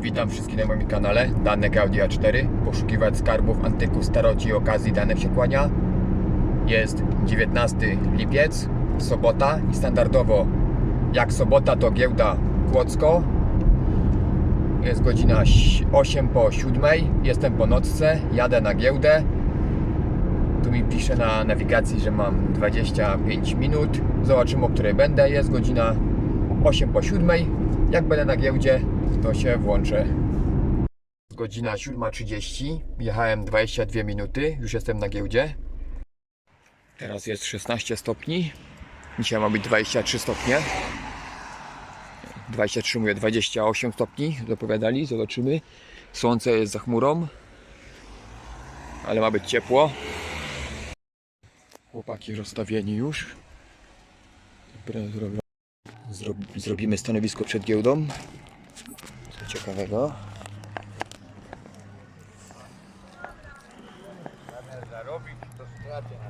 Witam wszystkich na moim kanale Danek Audio 4 Poszukiwać skarbów, antyków, staroci i okazji Danek się kłania Jest 19 lipiec, sobota i standardowo jak sobota to giełda Kłodzko Jest godzina 8 po 7 Jestem po nocce, jadę na giełdę tu mi pisze na nawigacji, że mam 25 minut. Zobaczymy, o której będę. Jest godzina 8 po 7. Jak będę na giełdzie, to się włączę. Godzina 7.30. Jechałem 22 minuty. Już jestem na giełdzie. Teraz jest 16 stopni. Dzisiaj ma być 23 stopnie. 23 mówię, 28 stopni zapowiadali. Zobaczymy. Słońce jest za chmurą. Ale ma być ciepło. Chłopaki rozstawieni już. Dobra, zrobię. Zro- Zrobimy stanowisko przed giełdą. Co ciekawego.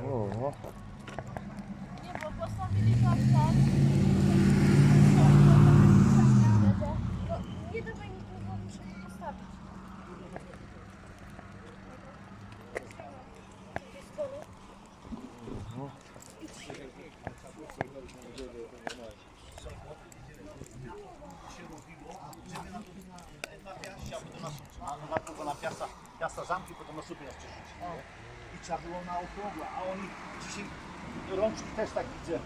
O, Nie, bo postawili tam. No, nie dawaj nikogo, muszę to postawić. Najpierw na piasta, piasta zamki, potem na słupy nas przerzucić. I trzeba było na okrągło, a oni dzisiaj rączki też tak widzę.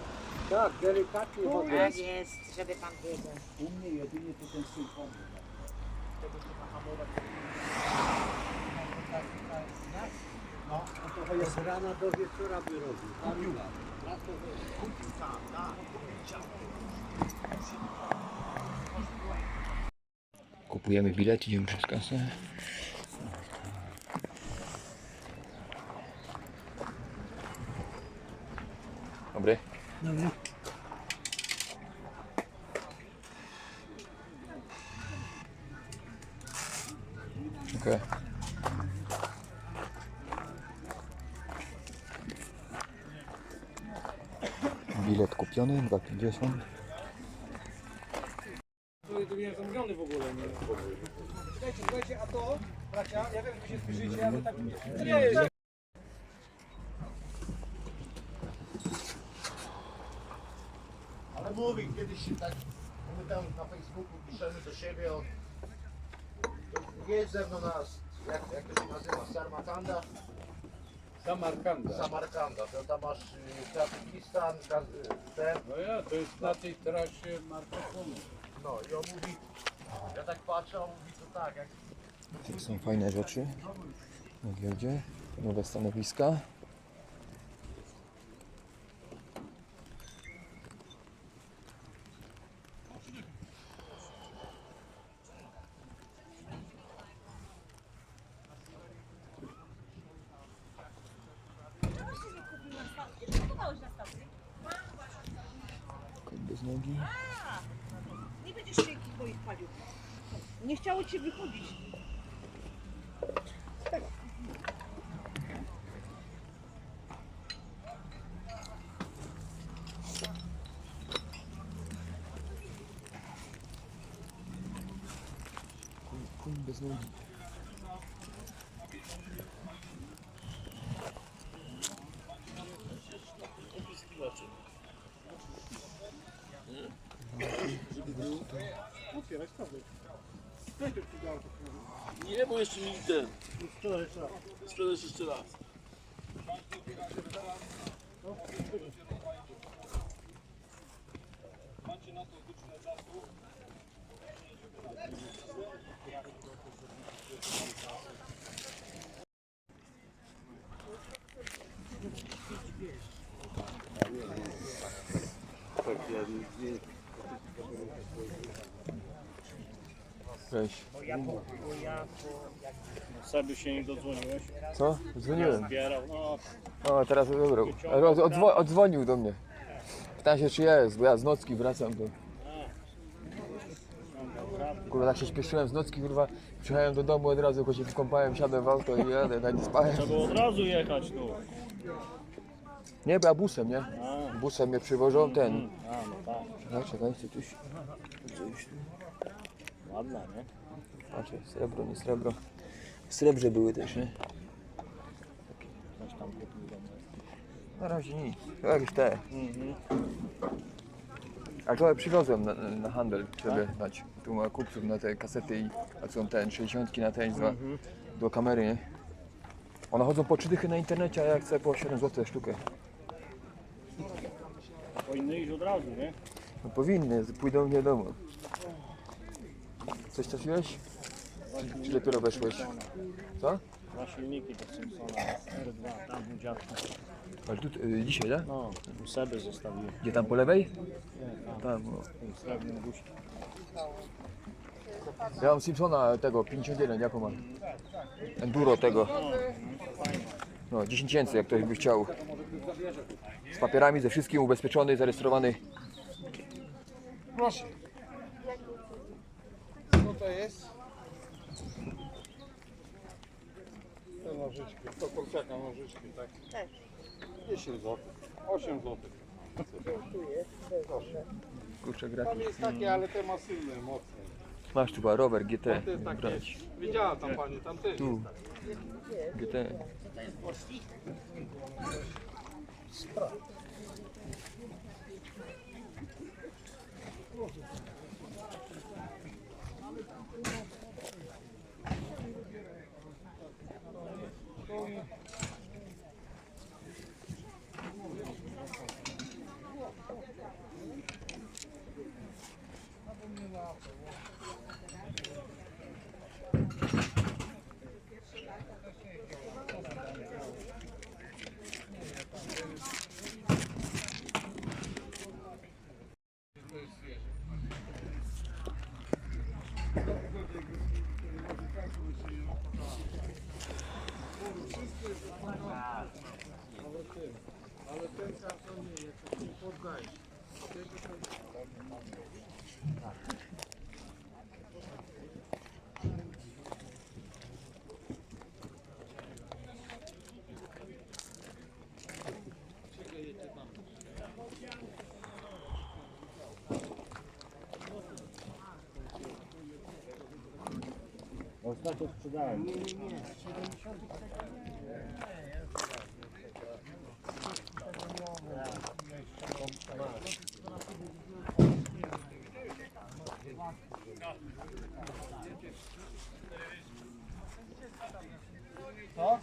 Tak, delikatnie Tak jest, żeby pan wiedział. U mnie jedynie to ten swój pomysł. Tego ma hamować. No, to trochę jest rana do wieczora by robił. kupił. Kupił, tak, tak. kupujemy bilet, idziemy przez kasę. Dobry. Dobry. Dziękuję. Bilet kupiony, 2,50. To nie zamówiony w ogóle, nie? Słuchajcie, słuchajcie, a to, bracia, ja wiem, że się spieszycie, ale tak nie mówi, kiedyś się tak, my tam na Facebooku piszemy do siebie, on jest ze mną nas, jak, jak to się nazywa, Sarmakanda, Samarkanda. Samarkanda, to tam masz y, Tadżykistan, Gaz- y, ten, No ja, to jest na tej trasie Markofonu. no i on mówi, ja tak patrzę, on mówi to tak, jak Tu są fajne rzeczy na giełdzie, nowe stanowiska. Kuń bez nogi. Nie, bo jeszcze mi ten. Sprzedaż jeszcze raz. Tak, ja nie, Cześć. Sobie się nie dodzwoniłeś, Co? Dzwoniłem. zbierał, no O, teraz. Ale od- Odzwo odzwonił do mnie. Pytałem się, czy jest, bo ja z nocki wracam. To... Kurwa, tak się śpieszyłem z nocki, kurwa. Przyjechałem do domu od razu, tylko się wkąpałem, siadłem w auto i jadę, tak nie spałem. trzeba było od razu jechać tu. Nie, bo ja busem, nie? Busem mnie przywożą, ten. A. Czekaj, czekaj, chcę coś. Ładna, nie? Znaczy, srebro, nie srebro. W srebrze były też, nie? Na razie nic. To jakieś te. Mhm. A to przywiozłem na, na handel, żeby dać tu ma kupców na te kasety i a co ten 60 na ten dwa do kamery, nie? One chodzą po 3 dychy na internecie, a ja chcę po 7 zł sztukę. Powinny iść od razu, nie? No powinny, pójdą nie domu. Coś trafiłeś? Czy, czy dopiero weszłeś? Co? Dwa silniki do Simpsona, R2, tam u dziadka. Ale tu, y, dzisiaj, tak? No, u Seby zostawiłem. Gdzie tam po lewej? Nie, tam, Tam, w tym srebrnym guście. Ja mam Simpsona tego 51, jaką mam? Enduro tego. No 10 tysięcy, jak ktoś by chciał. Z papierami, ze wszystkim, ubezpieczony, zarejestrowany. Proszę. Co to jest? Te nożyczki, to kurczaka nożyczki, tak? Tak. 10 zł, 8 zł. Kurczę, Tam gratis. jest takie, ale te masywne, mocne. Masz tu chyba rower GT. To jest takie, Brać. widziała tam pani, tam też Tu. jest Напомнила автор. Але той часом ні, якщо ти подаєш. Вот так вот сюда. Не-не-не, sprzedałem.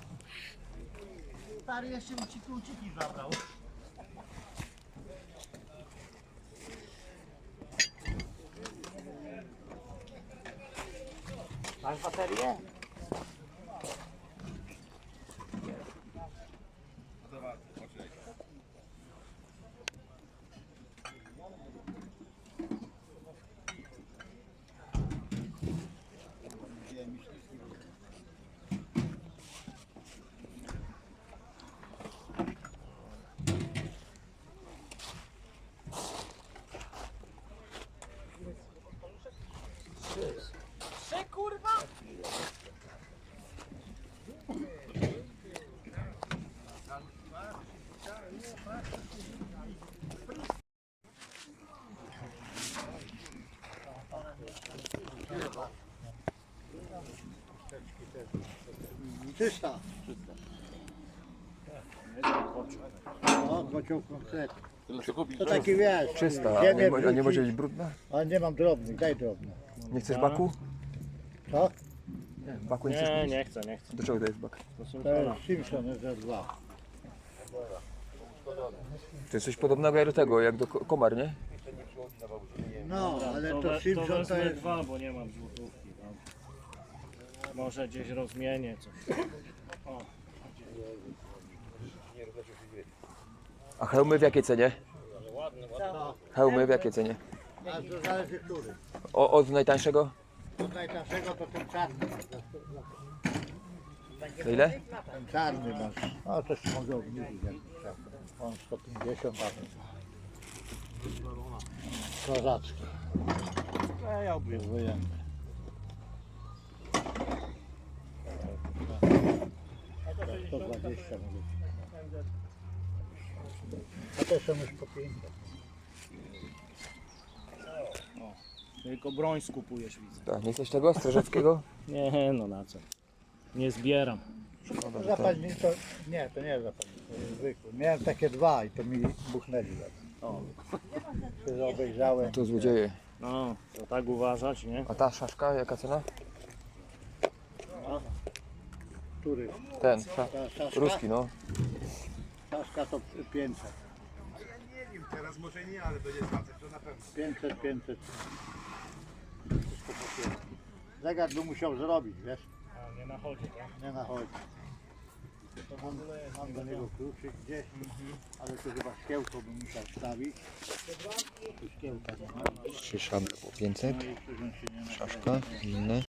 Stary jeszcze mi ci kluczyki zabrał. Masz baterię? Czysta. O, kocioł konkretny. To taki wiesz. Czysta, a nie, a nie może być brudna? Ale nie mam drobnych, daj drobne. Nie chcesz baku? Co? Nie, baku nie chcesz Nie, kupić? nie chcę, nie chcę. Do czego to jest bak? To To Simpsona. jest Simpson Z2. To jest coś podobnego jak do tego, jak do ko- komar, nie? No, ale to, Simpson to jest... dwa, bo nie mam złotówki. Tam. Może gdzieś rozmienię coś. O, A hełmy w jakiej cenie? No, Hełmy w jakiej cenie? a to zależy który. O, od najtańszego? Od najtańszego to ten czarny. To ile? Ten czarny masz. No coś mogę obniżyć. jak trzeba. On 150 a ten. Kozacki. klejałbym. Wojenny. To 120 mówię. A te są już po 5. Tylko broń skupujesz, widzę. Tak, nie chcesz tego strażackiego? Nie, no na co. Nie zbieram. Zapadnik to... Nie, to nie jest zapadnik, to jest zwykły. Miałem takie dwa i to mi buchnęli. O. Się obejrzałem. Tu złodzieje. No, to tak uważać, nie? A ta szaszka, jaka cena? Który? Ten, sza, Ta szaszka? ruski no. Szaszka to 500. Teraz może nie, ale będzie facet, to na pewno. 500, 500. Pięć. Zegar by musiał zrobić, wiesz? A, nie na chodzie, tak? Nie na chodzi. To mam, mam do niego kluczyk gdzieś, ale to chyba szkiełko bym musiał wstawić. Tu szkiełka nie ma. Trzy szable po 500. No i przecież on się nie inne.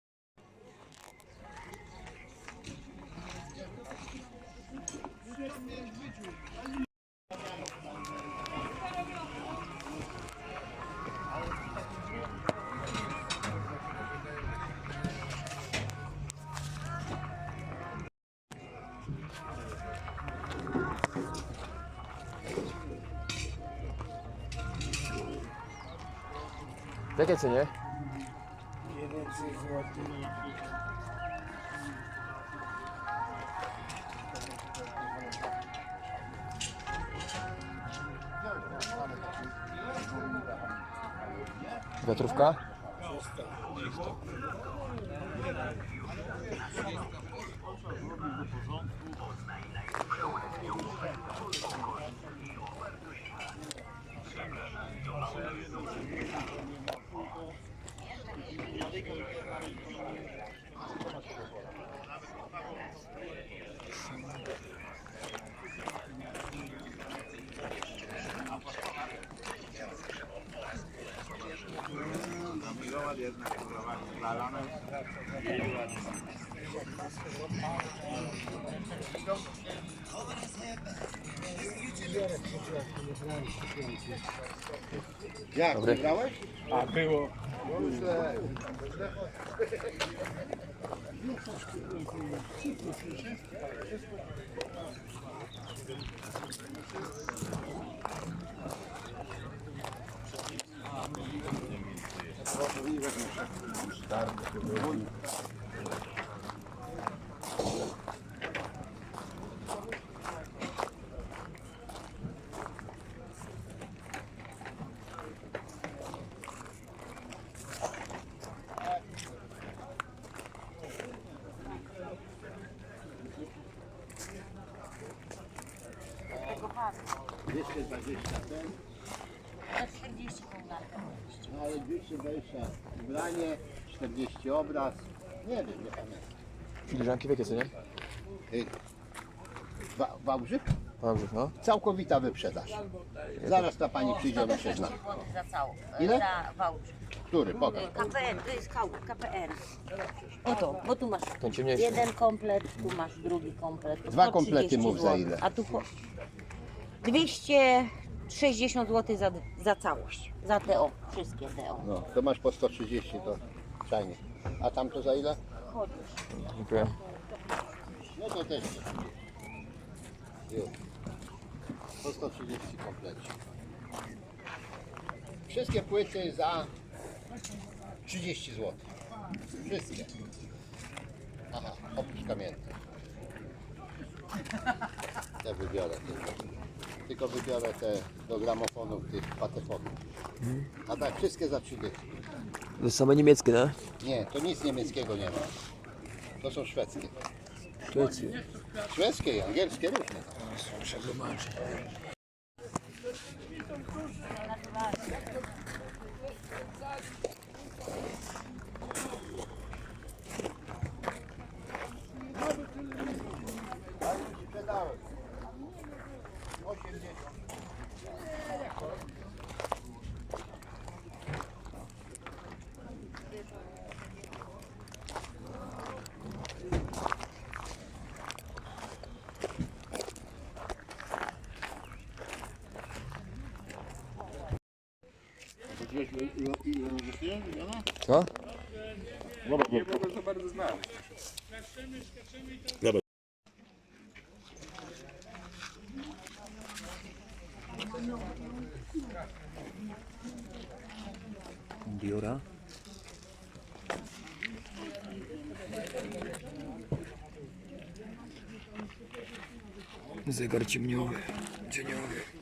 W jakiej cenie? Wiatrówka? Jak, Dobry. wygrałeś? A było. No ale 220 ubranie, 40 obraz. Nie wiem, nie pamiętam. Filiżanki w jakiej cenie? Wa- Wałbrzych? Wałbrzych, no. Całkowita wyprzedaż. Zaraz ta pani przyjdzie, ona się zna. za całą. Ile? Za Wałbrzych. Który? Pokaż. KPR, to jest kał, KPR. Oto, bo tu masz Ten ciemniejszy. jeden komplet, tu masz drugi komplet. Dwa 130 komplety mów za zł. ile. A tu po 260 zł za, za całość. Za te o, wszystkie te o. No, to masz po 130, to fajnie. A tam to za ile? Dziękuję. No to też. Już. Po 130 komplecie. Wszystkie płyty za 30 zł. Wszystkie. Aha, oprócz kamiennych. Te wybiorę tylko. Tylko wybiorę te do gramofonów, tych patefonów. A tak, wszystkie za 30. To same niemieckie, no? Nie, to nic niemieckiego nie ma. To są szwedzkie. Szwecję. Szwedzkie i angielskie różne. Co? Dobra, nie byłbym za bardzo. Dobra. Biura. Zegar ciemniowy, cieniowy.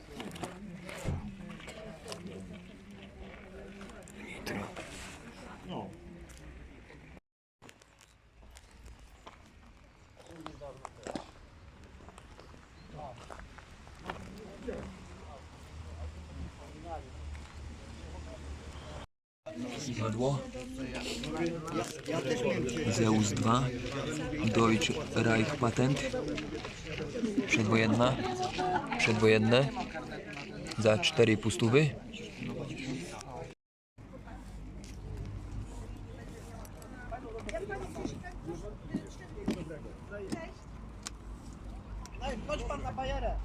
Siodło. Zeus 2. Deutsche Reich Patent. Przedwojenna. Przedwojenne. Za 4 pustówy. Daj, chodź pan na bajerę.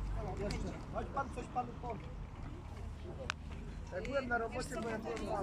Jeszcze. Chodź pan, coś panu powie. Jak byłem na robocie, bo ja byłem dwa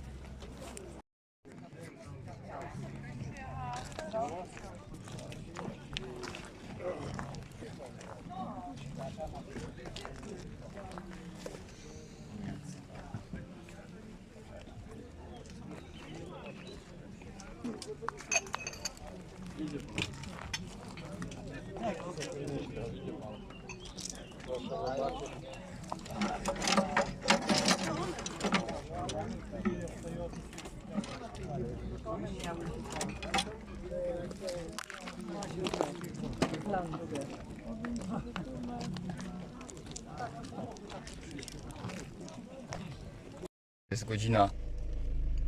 Jest godzina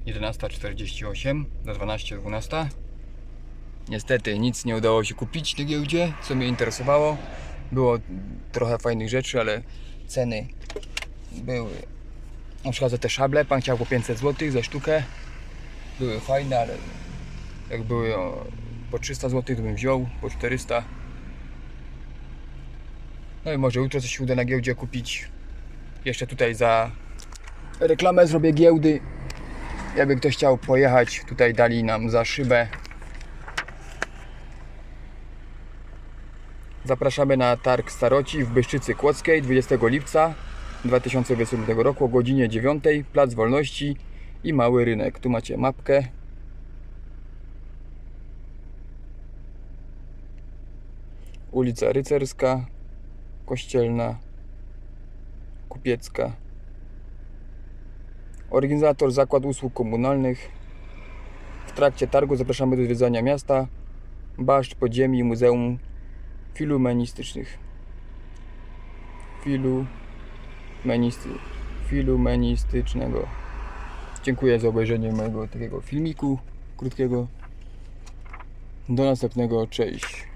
11.48 do 12.12. Niestety nic nie udało się kupić na giełdzie, co mnie interesowało. Było trochę fajnych rzeczy, ale ceny były. Na przykład za te szable pan chciał po 500 zł za sztukę. Były fajne, ale jak były po 300 zł, to bym wziął, po 400. No i może jutro coś się uda na giełdzie kupić. Jeszcze tutaj za reklamę zrobię giełdy. Jakby ktoś chciał pojechać, tutaj dali nam za szybę. Zapraszamy na targ Staroci w Byszczycy Kłodzkiej 20 lipca 2022 roku o godzinie 9. Plac Wolności i Mały Rynek. Tu macie mapkę. Ulica Rycerska, Kościelna, Kupiecka. Organizator Zakład Usług Komunalnych. W trakcie targu zapraszamy do zwiedzania miasta, baszcz, podziemi Muzeum filumenistycznych. Filumenisty, filumenistycznego. Dziękuję za obejrzenie mojego takiego filmiku krótkiego. Do następnego, cześć.